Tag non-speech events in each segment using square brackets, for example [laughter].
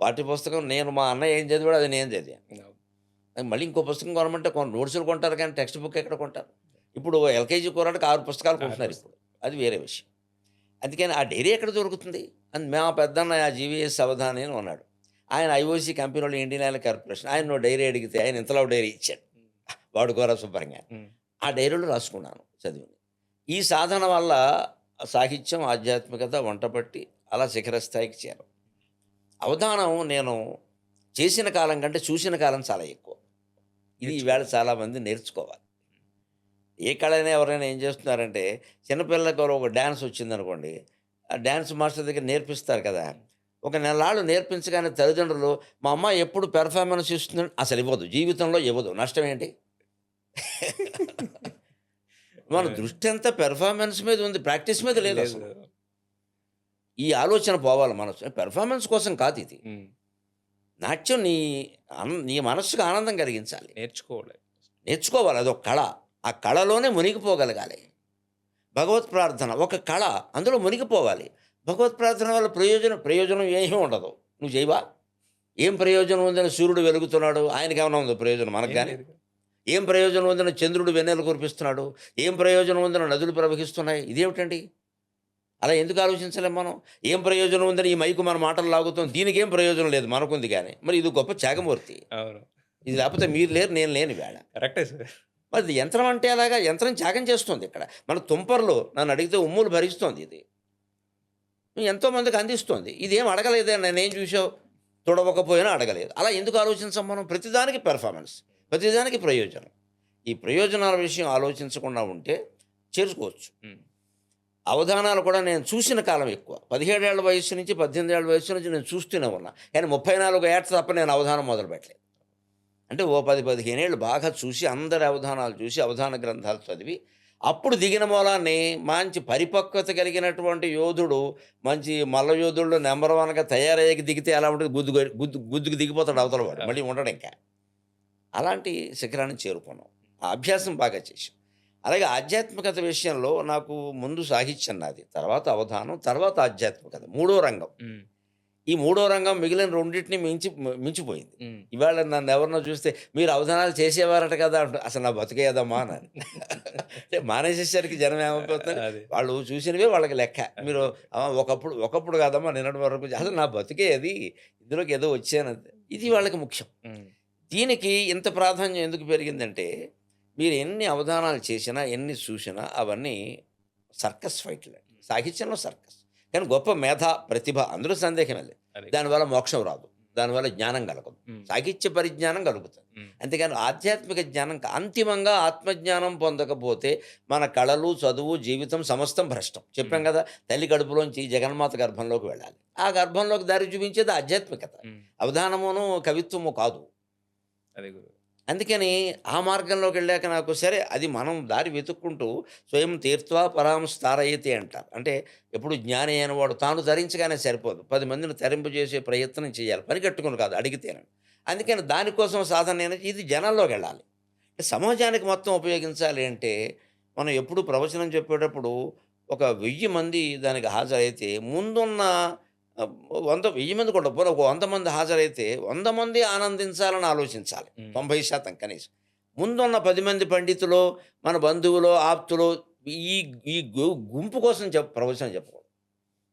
పాఠ్య పుస్తకం నేను మా అన్నయ్య ఏం చదివాడు అది నేను చదివాను. మళ్ళీ ఇంకో పుస్తకం కొనమంటే కొన్ని నోట్సులు కొంటారు కానీ టెక్స్ట్ బుక్ ఎక్కడ కొంటారు? ఇప్పుడు ఎల్కేజీ కుర్రాడికి ఆరు పుస్తకాలు కొంటున్నారు. ఇప్పుడు. అది వేరే విషయం. అందుకని ఆ డైరీ ఎక్కడ దొరుకుతుంది? అని మా పెద్దన్న ఆ జీవీఎస్ అవధాని అని ఉన్నాడు. ఆయన ఐఓసీ కంపెనీలో ఇండియన్ ఆయిల్ కార్పొరేషన్. ఆయన నువ్వు డైరీ అడిగితే ఆయన ఇంతలో డైరీ ఇచ్చాడు. వాడు శుభ్రంగా. ఉమ్. ఆ డైరీలో రాసుకున్నాను చదివి ఈ సాధన వల్ల సాహిత్యం ఆధ్యాత్మికత వంటపట్టి అలా శిఖర స్థాయికి చేరం. అవధానం నేను చేసిన కాలం కంటే చూసిన కాలం చాలా ఎక్కువ. ఇది ఈవేళ చాలామంది నేర్చుకోవాలి. ఏ కళైనా ఎవరైనా ఏం చేస్తున్నారంటే చిన్నపిల్లలకు ఒక డ్యాన్స్ వచ్చిందనుకోండి ఆ డ్యాన్స్ మాస్టర్ దగ్గర నేర్పిస్తారు కదా. ఒక నెలాళ్ళు నేర్పించగానే తల్లిదండ్రులు మా అమ్మ ఎప్పుడు పెర్ఫార్మెన్స్ ఇస్తుంది అసలు ఇవ్వదు. జీవితంలో ఇవ్వదు. నష్టం ఏంటి? [laughs] మన దృష్టి అంతా పెర్ఫార్మెన్స్ మీద ఉంది. ప్రాక్టీస్ మీద లేదు అసలు. లేదు. ఈ ఆలోచన పోవాలి మనసు. పెర్ఫార్మెన్స్ కోసం కాదు ఇది. నాట్యం నీ నీ మనస్సుకు ఆనందం కలిగించాలి. నేర్చుకోవాలి. నేర్చుకోవాలి. అదొక కళ. ఆ కళలోనే మునిగిపోగలగాలి. భగవత్ ప్రార్థన ఒక కళ. అందులో మునిగిపోవాలి. భగవత్ ప్రార్థన వల్ల ప్రయోజనం ప్రయోజనం ఏమీ ఉండదు. నువ్వు చేయవా? ఏం ప్రయోజనం ఉందని సూర్యుడు వెలుగుతున్నాడు? ఆయనకి ఏమైనా ఉందో ప్రయోజనం మనకు కానీ. ఏం ప్రయోజనం ఉందని చంద్రుడు వెన్నెలు కురిపిస్తున్నాడు? ఏం ప్రయోజనం ఉందని నదులు ప్రవహిస్తున్నాయి? ఇదేమిటండి? అలా ఎందుకు ఆలోచించలేం మనం? ఏం ప్రయోజనం ఉందని ఈ మైకు మన మాటలు లాగుతాం? దీనికి ఏం ప్రయోజనం లేదు మనకుంది కానీ మరి ఇది గొప్ప త్యాగమూర్తి. అవును. ఇది లేకపోతే మీరు లేరు నేను లేని వేళ కరెక్టే సార్. మరి యంత్రం అంటే అలాగా యంత్రం త్యాగం చేస్తుంది ఇక్కడ. మన తుంపర్లో నన్ను అడిగితే ఉమ్ములు భరిస్తోంది ఇది. ఎంతోమందికి అందిస్తోంది. ఇదేం అడగలేదే? నేనేం చూసావు తొడవకపోయినా అడగలేదు. అలా ఎందుకు ఆలోచించాం మనం? ప్రతిదానికి పెర్ఫార్మెన్స్ ప్రతిదానికి ప్రయోజనం. ఈ ప్రయోజనాల విషయం ఆలోచించకుండా ఉంటే చేర్చుకోవచ్చు. అవధానాలు కూడా నేను చూసిన కాలం ఎక్కువ. పదిహేడేళ్ళ వయసు నుంచి పద్దెనిమిది ఏళ్ళ వయసు నుంచి నేను చూస్తూనే ఉన్నా. కానీ ముప్పై నాలుగు ఏట తప్ప నేను అవధానం మొదలుపెట్టలేదు. అంటే ఓ పది పదిహేను ఏళ్ళు బాగా చూసి అందరి అవధానాలు చూసి అవధాన గ్రంథాలు చదివి అప్పుడు దిగిన మూలాన్ని మంచి పరిపక్వత కలిగినటువంటి యోధుడు మంచి మల్ల యోధుడు నెంబర్ వన్గా తయారయ్యాక దిగితే ఎలా ఉంటుంది? గుద్దు గుద్దు గుద్దుకు దిగిపోతాడు అవతల వాడు. మళ్ళీ ఉండడం ఇంకా. అలాంటి శిఖరాన్ని చేరుకున్నాం. ఆ అభ్యాసం బాగా చేసాం అలాగే ఆధ్యాత్మికత విషయంలో నాకు ముందు సాహిత్యం నాది. తర్వాత అవధానం తర్వాత ఆధ్యాత్మికత. మూడో రంగం. ఈ మూడో రంగం మిగిలిన రెండింటిని మించి మించిపోయింది. ఇవాళ నన్ను ఎవరినో చూస్తే మీరు అవధానాలు చేసేవారట కదా అంటూ అసలు నా బతికేదమ్మా అని. అంటే మానేసేసరికి జనం ఏమైపోతారు అదే. వాళ్ళు చూసినవే వాళ్ళకి లెక్క. మీరు "ఆ, ఒకప్పుడు ఒకప్పుడు కాదమ్మా నిన్నటి వరకు అసలు నా బతికే అది ఇందులోకి ఏదో వచ్చాను. ఇది వాళ్ళకి ముఖ్యం. దీనికి ఇంత ప్రాధాన్యం ఎందుకు పెరిగిందంటే మీరు ఎన్ని అవధానాలు చేసినా ఎన్ని చూసినా అవన్నీ సర్కస్ ఫైట్లు. సాహిత్యంలో సర్కస్. కానీ గొప్ప మేధ ప్రతిభ అందులో సందేహమే లేదు. దానివల్ల మోక్షం రాదు. దానివల్ల జ్ఞానం కలగదు. సాహిత్య పరిజ్ఞానం కలుగుతుంది. ఉమ్. అంతేగాని ఆధ్యాత్మిక జ్ఞానం అంతిమంగా ఆత్మజ్ఞానం పొందకపోతే మన కళలు చదువు జీవితం సమస్తం భ్రష్టం. చెప్పాం. కదా తల్లి కడుపులోంచి జగన్మాత గర్భంలోకి వెళ్ళాలి. ఆ గర్భంలోకి దారి చూపించేది ఆధ్యాత్మికత. అవధానమును కవిత్వము కాదు. అదే అందుకని ఆ మార్గంలోకి వెళ్ళాక నాకు సరే అది మనం దారి వెతుక్కుంటూ స్వయం తీర్థవా పరాంస్తారయతే అంటారు. అంటే ఎప్పుడు జ్ఞాని అయిన వాడు తాను ధరించగానే సరిపోదు. పది మందిని తరింపు చేసే ప్రయత్నం చేయాలి. పని కట్టుకుని కాదు అడిగితేనే. అందుకని దానికోసం సాధన అనేది ఇది జనాల్లోకి వెళ్ళాలి. సమాజానికి మొత్తం ఉపయోగించాలి అంటే మనం ఎప్పుడు ప్రవచనం చెప్పేటప్పుడు ఒక వెయ్యి మంది దానికి హాజరైతే ముందున్న వంద వెయ్యి మంది కూడా పోనీ ఒక వంద మంది హాజరైతే వంద మంది ఆనందించాలని ఆలోచించాలి. తొంభై శాతం కనీసం ముందున్న పది మంది పండితులు మన బంధువులు ఆప్తులు ఈ ఈ గుంపు కోసం చెప్ప ప్రవచనం చెప్పకూడదు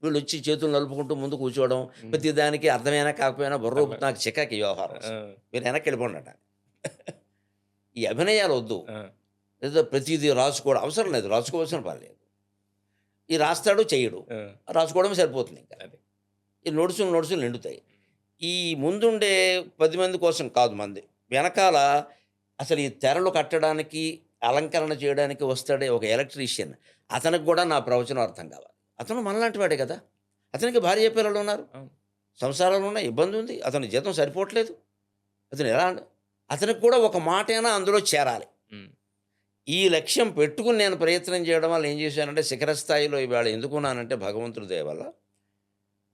వీళ్ళు వచ్చి చేతులు నలుపుకుంటూ ముందు కూర్చోవడం. ప్రతి దానికి అర్థమైనా కాకపోయినా బుర్ర నాకు చికాకి వ్యవహారం. మీరు వెనక్కి వెళ్ళిపోండి. ఈ అభినయాలు వద్దు. లేదా ప్రతిదీ రాసుకోవడం అవసరం లేదు రాసుకోవాల్సిన పని లేదు ఈ రాస్తాడు చేయడు. రాసుకోవడం సరిపోతుంది ఇంకా నొడుసులు నొడుసులు నిండుతాయి. ఈ ముందుండే పది మంది కోసం కాదు మంది. వెనకాల అసలు ఈ తెరలు కట్టడానికి అలంకరణ చేయడానికి వస్తాడే ఒక ఎలక్ట్రీషియన్. అతనికి కూడా నా ప్రవచనం అర్థం కావాలి. అతను మనలాంటి వాడే కదా. అతనికి భార్య పిల్లలు ఉన్నారు. సంసారాలు ఉన్నాయి ఇబ్బంది ఉంది. అతని జీతం సరిపోవట్లేదు. అతను ఎలా అతనికి కూడా ఒక మాటైనా అందులో చేరాలి. ఈ లక్ష్యం పెట్టుకుని నేను ప్రయత్నం చేయడం వల్ల ఏం చేశానంటే శిఖర స్థాయిలో ఇవాళ ఎందుకున్నానంటే భగవంతుడి దయ వల్ల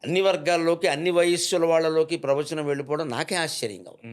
అన్ని వర్గాల్లోకి అన్ని వయస్సుల వాళ్ళలోకి ప్రవచనం వెళ్ళిపోవడం నాకే ఆశ్చర్యంగా ఉంది.